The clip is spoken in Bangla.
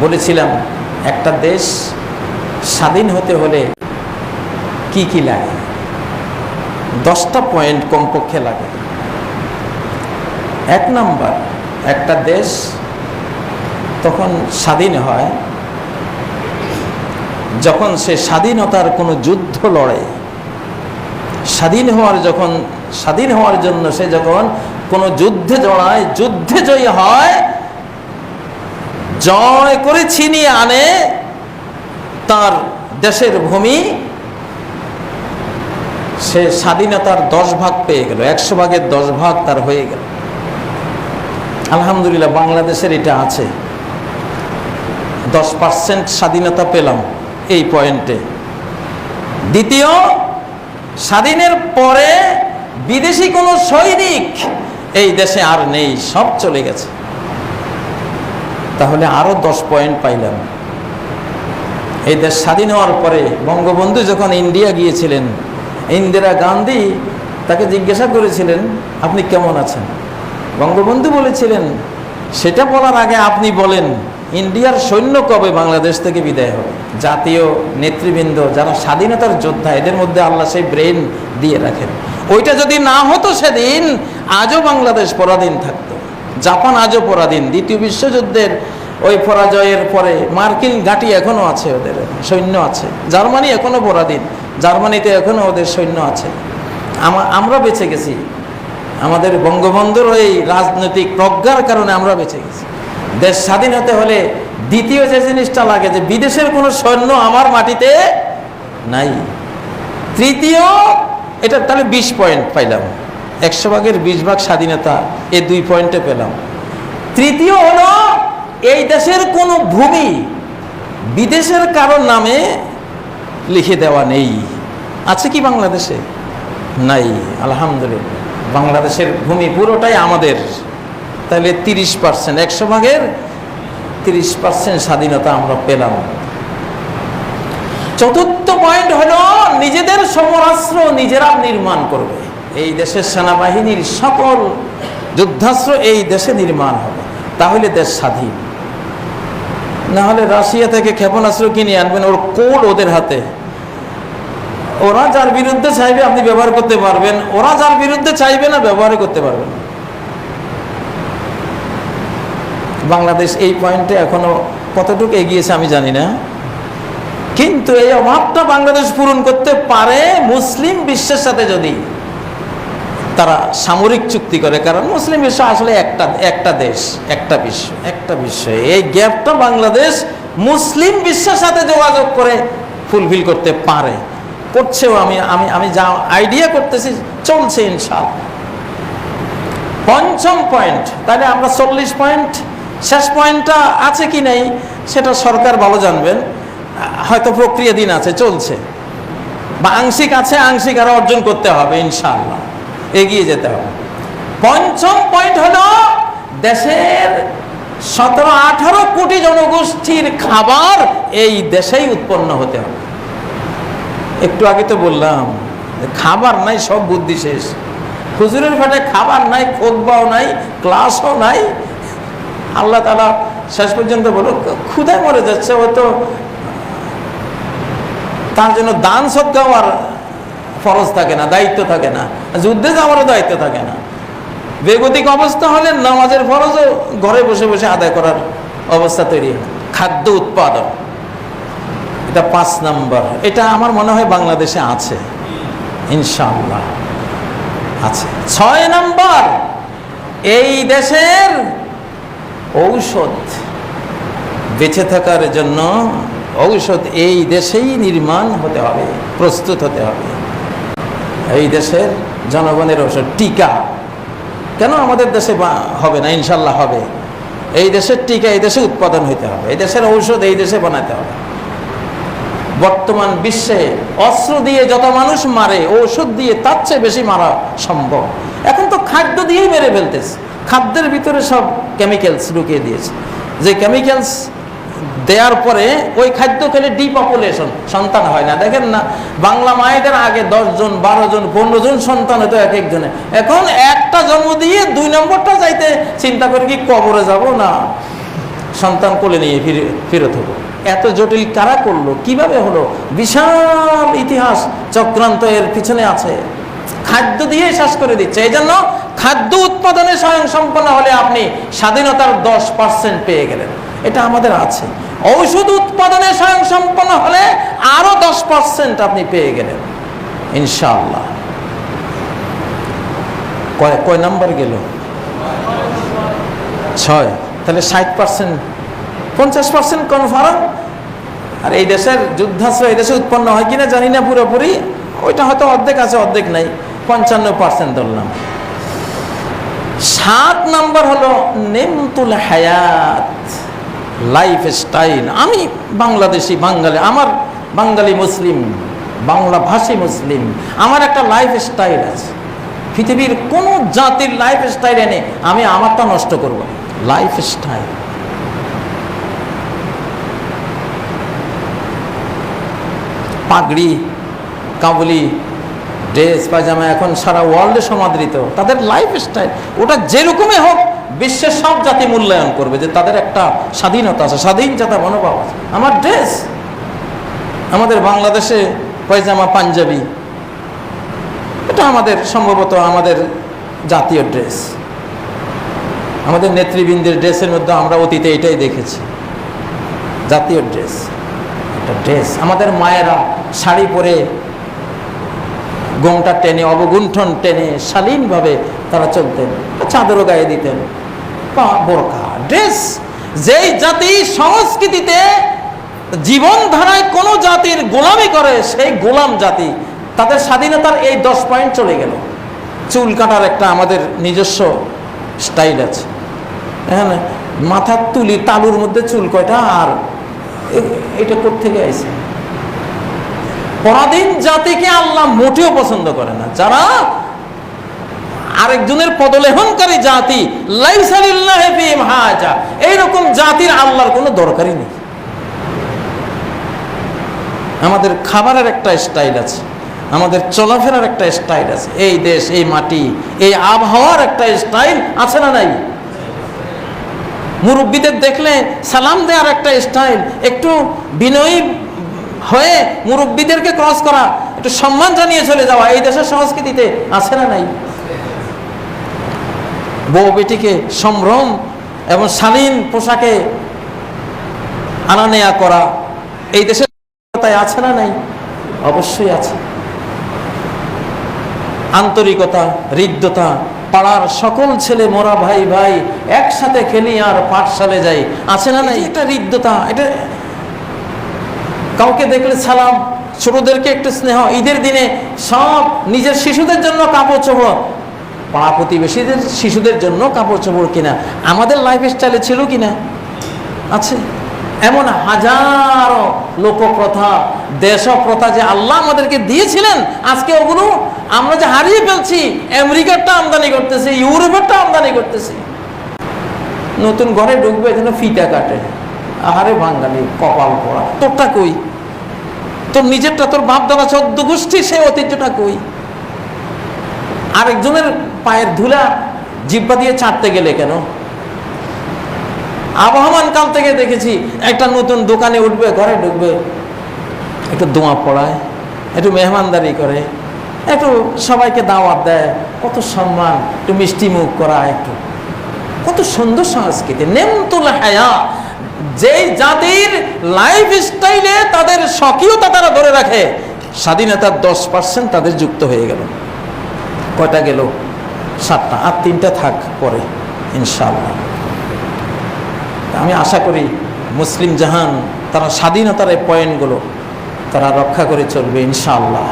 বলেছিলাম, একটা দেশ স্বাধীন হতে হলে কি কি লাগে? দশটা পয়েন্ট কমপক্ষে লাগে। এক নাম্বার, একটা দেশ তখন স্বাধীন হয়, যখন সে স্বাধীনতার কোনো যুদ্ধ লড়ে। স্বাধীন হওয়ার যখন, স্বাধীন হওয়ার জন্য সে যখন কোনো যুদ্ধে জড়ায়, যুদ্ধে জয়ী হয় জয় করে ছিনিয়ে আনে তার দেশের ভূমি। সে স্বাধীনতার দশ ভাগ পেয়ে গেল, একশো ভাগের দশ ভাগ তার হয়ে গেল। আলহামদুলিল্লাহ বাংলাদেশের এটা আছে। দশ পার্সেন্ট স্বাধীনতা পেলাম এই পয়েন্টে। দ্বিতীয়, স্বাধীনের পরে বিদেশি কোনো সৈনিক এই দেশে আর নেই, সব চলে গেছে। তাহলে আরও দশ পয়েন্ট পাইলাম। এই দেশ স্বাধীন হওয়ার পরে বঙ্গবন্ধু যখন ইন্ডিয়া গিয়েছিলেন, ইন্দিরা গান্ধী তাকে জিজ্ঞাসা করেছিলেন, আপনি কেমন আছেন? বঙ্গবন্ধু বলেছিলেন, সেটা বলার আগে আপনি বলেন, ইন্ডিয়ার সৈন্য কবে বাংলাদেশ থেকে বিদায় হবে? জাতীয় নেতৃবৃন্দ, যারা স্বাধীনতার যোদ্ধা, এদের মধ্যে আল্লাহ সেই ব্রেন দিয়ে রাখেন। ওইটা যদি না হতো সেদিন আজও বাংলাদেশ পরাধীন থাকতো। জাপান আজও পরাধীন। দ্বিতীয় বিশ্বযুদ্ধের ওই পরাজয়ের পরে মার্কিন ঘাঁটি এখনও আছে ওদের, সৈন্য আছে। জার্মানি এখনও পরাধীন, জার্মানিতে এখনও ওদের সৈন্য আছে। আমরা বেঁচে গেছি। আমাদের বঙ্গবন্ধুর ওই রাজনৈতিক প্রজ্ঞার কারণে আমরা বেঁচে গেছি। দেশ স্বাধীন হতে হলে দ্বিতীয় যে জিনিসটা লাগে যে বিদেশের কোনো সৈন্য আমার মাটিতে নাই। তৃতীয়, এটা তাহলে বিশ পয়েন্ট পাইলাম। একশো ভাগের বিশ ভাগ স্বাধীনতা এই দুই পয়েন্টে পেলাম। তৃতীয় হলো, এই দেশের কোনো ভূমি বিদেশের কারোর নামে লিখে দেওয়া নেই। আছে কি বাংলাদেশে? নাই, আলহামদুলিল্লাহ। বাংলাদেশের ভূমি পুরোটাই আমাদের। তাহলে তিরিশ পার্সেন্ট, একশো ভাগের তিরিশ পার্সেন্ট স্বাধীনতা আমরা পেলাম। চতুর্থ পয়েন্ট হলো, নিজেদের সমরাস্ত্র নিজেরা নির্মাণ করবে। এই দেশের সেনাবাহিনীর সকল যুদ্ধাস্ত্র এই দেশে নির্মাণ হবে। তাহলে দেশ স্বাধীন। না হলে রাশিয়া থেকে ক্ষেপণাস্ত্র কিনে আনবেন, ওর কোড ওদের হাতে। ওরা যার বিরুদ্ধে চাইবে আপনি ব্যবহার করতে পারবেন, ওরা যার বিরুদ্ধে চাইবে না ব্যবহার করতে পারবেন। বাংলাদেশ এই পয়েন্টে এখনও কতটুকু এগিয়েছে আমি জানি না। কিন্তু এই অভাবটা বাংলাদেশ পূরণ করতে পারে মুসলিম বিশ্বের সাথে যদি। তারা সামরিক চুক্তি করে, কারণ মুসলিম বিশ্ব আসলে একটা একটা দেশ, একটা বিশ্ব একটা বিশ্ব। এই গ্যাপটা বাংলাদেশ মুসলিম বিশ্বের সাথে যোগাযোগ করে ফুলফিল করতে পারে। করছেও আমি আমি আমি যা আইডিয়া করতেছি, চলছে ইনশাল পঞ্চম পয়েন্ট তাহলে আমরা চল্লিশ পয়েন্ট শেষ পয়েন্টটা আছে কি নেই, সেটা সরকার ভালো জানবেন। হয়তো প্রক্রিয়া দিন আছে, চলছে। বা আংশিক আছে, আংশিক আরও অর্জন করতে হবে ইনশাআল্লাহ। এগিয়ে যেতে হবে। পঞ্চম পয়েন্ট হলো দেশের সতেরো আঠারো কোটি জনগোষ্ঠীর খাবার এই দেশেই উৎপন্ন হতে হবে। একটু আগে তো বললাম খাবার নাই, সব বুদ্ধি শেষ। হুজুরের ফাটে খাবার নাই, খোদবাও নাই, ক্লাসও নাই। আল্লাহ তালা শেষ পর্যন্ত বলো ক্ষুদায় মরে যাচ্ছে ও তো তার জন্য দান সদ্গাও আর ফরজ থাকে না, দায়িত্ব থাকে না। যুদ্ধে যাওয়ারও দায়িত্ব থাকে না। বেগতিক অবস্থা হলে নামাজের ফরজও ঘরে বসে বসে আদায় করার অবস্থা তৈরি হয়। খাদ্য উৎপাদন। এটা পাঁচ নাম্বার। এটা আমার মনে হয় বাংলাদেশে আছে। ইনশাল্লাহ আছে। ছয় নাম্বার, এই দেশের ঔষধ বেঁচে থাকার জন্য ঔষধ এই দেশেই নির্মাণ হতে হবে, প্রস্তুত হতে হবে। এই দেশের জনগণের ঔষধ টিকা। কেন আমাদের দেশে হবে না? ইনশাল্লাহ হবে। এই দেশের টিকা এই দেশে উৎপাদন হইতে হবে। এই দেশের ঔষধ এই দেশে বানাতে হবে। বর্তমান বিশ্বে অস্ত্র দিয়ে যত মানুষ মারে, ঔষধ দিয়ে তার চেয়ে বেশি মারা সম্ভব। এখন তো খাদ্য দিয়েই মেরে ফেলতেছে। খাদ্যের ভিতরে সব কেমিক্যালস ঢুকিয়ে দিয়েছে। যে কেমিক্যালস দেওয়ার পরে ওই খাদ্য খেলে ডিপপুলেশন সন্তান হয় না। দেখেন না, বাংলা মায়েদের আগে দশ জন বারো জন পনেরো জন সন্তান হতো এক একজনে। এখন একটা জন্ম দিয়ে দুই নম্বরটা যাইতে চিন্তা করে কি কবরে যাব? না। সন্তান কোলে নিয়ে ফিরে, ফেরত হব। এত জটিল কারা করল? কীভাবে হলো? বিশাল ইতিহাস, চক্রান্ত এর পিছনে আছে। খাদ্য দিয়ে শেষ করে দিচ্ছে। এই জন্য খাদ্য উৎপাদনে স্বয়ং সম্পন্ন হলে আপনি স্বাধীনতার দশ পার্সেন্ট পেয়ে গেলেন। এটা আমাদের আছে। ঔষধ উৎপাদনে স্বয়ং সম্পন্ন হলে আরও দশ পার্সেন্ট আপনি পেয়ে গেলেন। ইনশাআল্লাহ। কয় কয় নাম্বার গেল? ছয়। তাহলে ষাট পার্সেন্ট পঞ্চাশ পার্সেন্ট কনফার্ম আর এই দেশের যুদ্ধাস্ত্র এই দেশে উৎপন্ন হয় কিনা জানি না পুরোপুরি। ওইটা হয়তো অর্ধেক আছে, অর্ধেক নাই। পঞ্চান্ন পার্সেন্ট ধরলাম। সাত নাম্বার হলো নেমতুল হায়াত। লাইফ স্টাইল আমি বাংলাদেশি, বাঙালি, আমার বাঙালি মুসলিম, বাংলা ভাষী মুসলিম, আমার একটা লাইফ স্টাইল আছে। পৃথিবীর কোনো জাতির লাইফ স্টাইল এনে আমি আমারটা নষ্ট করব লাইফ স্টাইল পাগড়ি, কাবুলি, ড্রেস, পায়জামা এখন সারা ওয়ার্ল্ডে সমাদৃত। তাদের লাইফ স্টাইল ওটা যেরকমই হোক বিশ্বের সব জাতি মূল্যায়ন করবে যে তাদের একটা স্বাধীনতা আছে, স্বাধীন জাতা মনোভাব আছে। আমার ড্রেস, আমাদের বাংলাদেশে পায়জামা, পাঞ্জাবি, এটা আমাদের সম্ভবত আমাদের জাতীয় ড্রেস। আমাদের নেতৃবৃন্দের ড্রেসের মধ্যে আমরা অতীতে এটাই দেখেছি। জাতীয় ড্রেস, একটা ড্রেস। আমাদের মায়েরা শাড়ি পরে গোমটা টেনে, অবগুণ্ঠন টেনে শালীনভাবে তারা চলতেন, চাদরও গায়ে দিতেন। বোরকা। ড্রেস, যেই জাতি সংস্কৃতিতে জীবনধারায় কোনো জাতির গোলামি করে, সেই গোলাম জাতি, তাদের স্বাধীনতার এই দশ পয়েন্ট চলে গেল। চুল কাটার একটা আমাদের নিজস্ব স্টাইল আছে। হ্যাঁ মাথার তুলি, তালুর মধ্যে চুল কয়টা, আর এটা কোথেকে আইছে? পরাধীন জাতিকে আল্লাহ মোটেও পছন্দ করে না। যারা আরেকজনের পদলেহনকারী জাতি এইরকম জাতির আল্লাহর কোনো দরকারই নেই। আমাদের খাবারের একটা স্টাইল আছে, আমাদের চলাফেরার একটা স্টাইল আছে, এই দেশ, এই মাটি, এই আবহাওয়ার একটা স্টাইল আছে না নাই? মুরব্বীদের দেখলে সালাম দেওয়ার একটা স্টাইল একটু বিনয়ী হয়ে মুরব্বীদেরকে ক্রস করা, একটু সম্মান জানিয়ে চলে যাওয়া, এই দেশের সংস্কৃতিতে আছে না নাই? বউ বেটিকে সম্ভ্রম এবং শালীন পোশাকে আনা নেয়া করা এই দেশের আছে না নাই? অবশ্যই আছে। আন্তরিকতা হৃদ্যতা পাড়ার সকল ছেলে মোরা ভাই ভাই একসাথে খেলি আর পাঠশালে যাই। আছে না নাই? এটা হৃদ্যতা এটা কাউকে দেখলে সালাম ছোটদেরকে একটু স্নেহ ঈদের দিনে সব নিজের শিশুদের জন্য কাপড় চোপড় পাড়া প্রতিবেশীদের, শিশুদের জন্য কাপড় চোপড় কিনা, আমাদের লাইফ স্টাইলে ছিল কিনা? আছে। এমন হাজারো লোকপ্রথা, দেশপ্রথা যে আল্লাহ আমাদেরকে দিয়েছিলেন, আজকে ওগুলো আমরা যে হারিয়ে ফেলছি, আমেরিকারটা আমদানি করতেছি, ইউরোপেরটা আমদানি করতেছি। নতুন ঘরে ঢুকবে, এখানে ফিতা কাটে। আহারে বাঙালি, কপাল পড়া। তোরটা কই? তোর নিজেরটা, তোর বাপ দাদা চোদ্দ গোষ্ঠী, সে ঐতিহ্যটা কই? আরেকজনের পায়ের ধুলা জিব্বা দিয়ে চাটতে গেলে কেন? আবহমান কাল থেকে দেখেছি একটা নতুন দোকানে উঠবে, ঘরে ঢুকবে। একটু দোয়া পড়ায়, একটু মেহমানদারি করে, একটু সবাইকে দাওয়াত দেয়। কত সম্মান, একটু মিষ্টি মুখ করা একটু। কত সুন্দর সংস্কৃতি। নেমতুল হায়া। যেই জাতির লাইফ স্টাইলে তাদের স্বকীয়তা তারা ধরে রাখে, স্বাধীনতার দশ পার্সেন্ট তাদের যুক্ত হয়ে গেল। কয়টা গেল? সাতটা। আর তিনটা থাক পরে ইনশাল্লাহ আমি আশা করি মুসলিম জাহান, তারা স্বাধীনতার এই পয়েন্টগুলো তারা রক্ষা করে চলবে, ইনশাআল্লাহ।